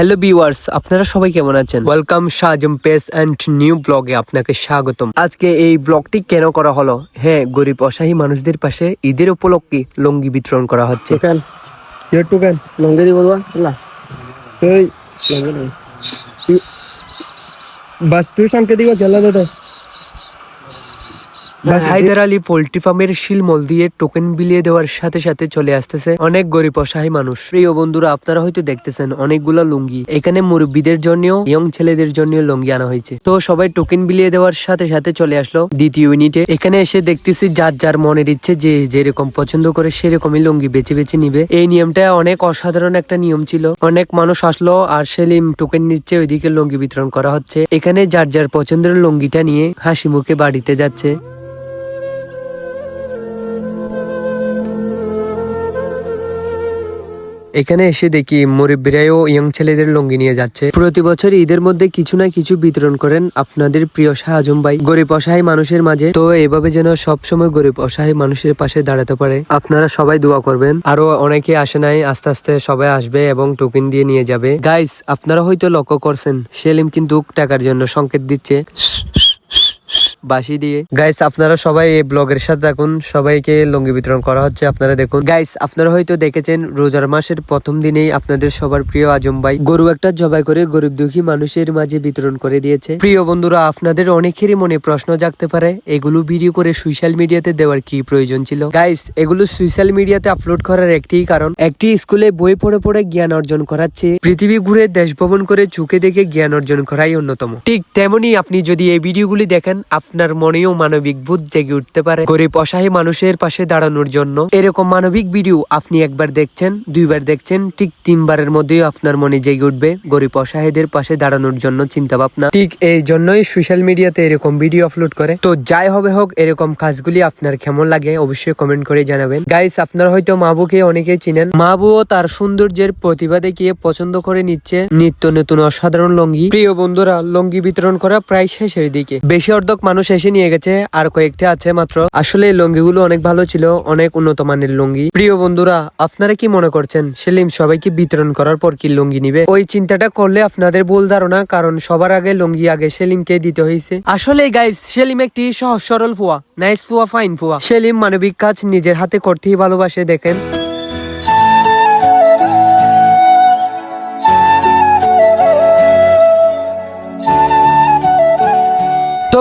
Hello viewers আপনারা সবাই কেমন আছেন? Welcome Shahjam pace and new ব্লগে আপনাকে স্বাগতম। আজকে এই ব্লগটি কেন করা হলো? হ্যাঁ গরিব অসহায় মানুষদের পাশে ঈদের উপলক্ষে লঙ্গি বিতরণ করা হচ্ছে। লঙ্গে দিব না বাস তুই সংকে দিব জেলা দে হায়দার আলী পোল্ট্রি ফার্মের শিলমল দিয়ে টোকেন বিলিয়ে দেওয়ার সাথে সাথে চলে আসতেছে অনেক গরিব অসহায় মানুষ। প্রিয় বন্ধুরা আপনারা হয়তো দেখতেছেন অনেকগুলো লুঙ্গি। এখানে মুরব্বীদের জন্য ইয়ং ছেলেদের জন্য লুঙ্গি আনা হয়েছে। তো সবাই টোকেন বিলিয়ে দেওয়ার সাথে সাথে চলে আসলো দ্বিতীয় ইউনিটে। এখানে এসে দেখতেছি যার যার মনের ইচ্ছে যে যেরকম পছন্দ করে সেরকমই লুঙ্গি বেছে বেছে নিবে। এই নিয়মটা অনেক অসাধারণ একটা নিয়ম ছিল। অনেক মানুষ আসলো আর সেলিম টোকেন নিচ্ছে ওইদিকে লুঙ্গি বিতরণ করা হচ্ছে। এখানে যার যার পছন্দের লুঙ্গিটা নিয়ে হাসি মুখে বাড়িতে যাচ্ছে। এখানে এসে দেখি মুরব্বীরাও ইয়ং ছেলেদের লঙ্গি নিয়ে যাচ্ছে। প্রতি বছর ঈদের মধ্যে কিছু না কিছু বিতরণ করেন আপনাদের প্রিয় শাহ আজম ভাই। গরিব অসহায় মানুষের মাঝে তো এভাবে যেন সব সময় গরিব অসহায় মানুষের পাশে দাঁড়াতে পারে। আপনারা সবাই দোয়া করবেন। আরও অনেকে আসে নাই, আস্তে আস্তে সবাই আসবে এবং টোকেন দিয়ে নিয়ে যাবে। গাইস আপনারা হয়তো লক্ষ্য করছেন, সেলিম কিন্তু টাকার জন্য সংকেত দিচ্ছে। বাসি দিয়ে। গাইস আপনারা সবাই এই ব্লগের সাথে থাকুন। সবাইকে লঙ্গি বিতরণ করা হচ্ছে, আপনারা দেখুন। গাইস আপনারা হয়তো দেখেছেন, রোজার মাসের প্রথম দিনেই আপনাদের সবার প্রিয় আজম ভাই গরু একটা জবাই করে গরিব দুঃখী মানুষের মাঝে বিতরণ করে দিয়েছে। প্রিয় বন্ধুরা, আপনাদের অনেকেরই মনে প্রশ্ন জাগতে পারে, এগুলো ভিডিও করে সোশ্যাল মিডিয়াতে দেওয়ার কি প্রয়োজন ছিল? গাইস এগুলো সোশ্যাল মিডিয়াতে আপলোড করার একটি কারণ, একটি স্কুলে বই পড়ে পড়ে জ্ঞান অর্জন করাচ্ছে। পৃথিবী ঘুরে দেশ ভ্রমণ করে চুকে দেখে জ্ঞান অর্জন করাই অন্যতম। ঠিক তেমনি আপনি যদি এই ভিডিওগুলি দেখেন আপনার মনেও মানবিক বোধ জেগে উঠতে পারে। গরিব, অসহায় মানুষের পাশে দাঁড়ানোর জন্য। এরকম মানবিক ভিডিও আপনি একবার দেখছেন, দুইবার দেখছেন, ঠিক তিনবারের মধ্যেই আপনার মনে জেগে উঠবে। গরিব, অসহায়দের পাশে দাঁড়ানোর জন্য চিন্তা ভাবনা ঠিক এই জন্যই সোশ্যাল মিডিয়াতে এরকম ভিডিও আপলোড করে। তো যাই হবে হোক, এরকম কাজগুলি আপনার কেমন লাগে অবশ্যই কমেন্ট করে জানাবেন। গাইস আপনারা হয়তো মাহবুকে অনেকেই চিনেন। মাহবুও তার সৌন্দর্যের প্রতিভা দেখিয়ে পছন্দ করে নিচ্ছে নিত্য নতুন অসাধারণ লঙ্গি। প্রিয় বন্ধুরা, লঙ্গি বিতরণ করা প্রায় শেষের দিকে। বেশি অর্ধক মানুষ এসে নিয়ে গেছে। আর কয়েকটা আছে মাত্র। আসলে এই লঙ্গিগুলো অনেক ভালো ছিল, অনেক উন্নত মানের লঙ্গি। প্রিয় বন্ধুরা, আপনারা কি মনে করছেন, সেলিম সবাইকে বিতরণ করার পর কি লঙ্গি নিবে? ওই চিন্তাটা করলে আপনাদের ভুল ধারণা, কারণ সবার আগে লঙ্গি আগে সেলিমকে দিতে হয়েছে। আসলে গাইস সেলিম একটি সহজ সরল ফুয়া নাইস ফুয়া ফাইন ফুয়া। সেলিম মানবিক কাজ নিজের হাতে করতেই ভালোবাসে, দেখেন।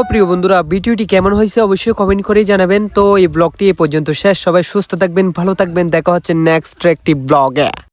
প্রিয় বন্ধুরা, ভিডিওটি কেমন হয়েছে অবশ্যই কমেন্ট করে জানাবেন। তো এই ব্লগটি এ পর্যন্ত শেষ। সবাই সুস্থ থাকবেন, ভালো থাকবেন। দেখা হচ্ছে নেক্সট একটি ব্লগে।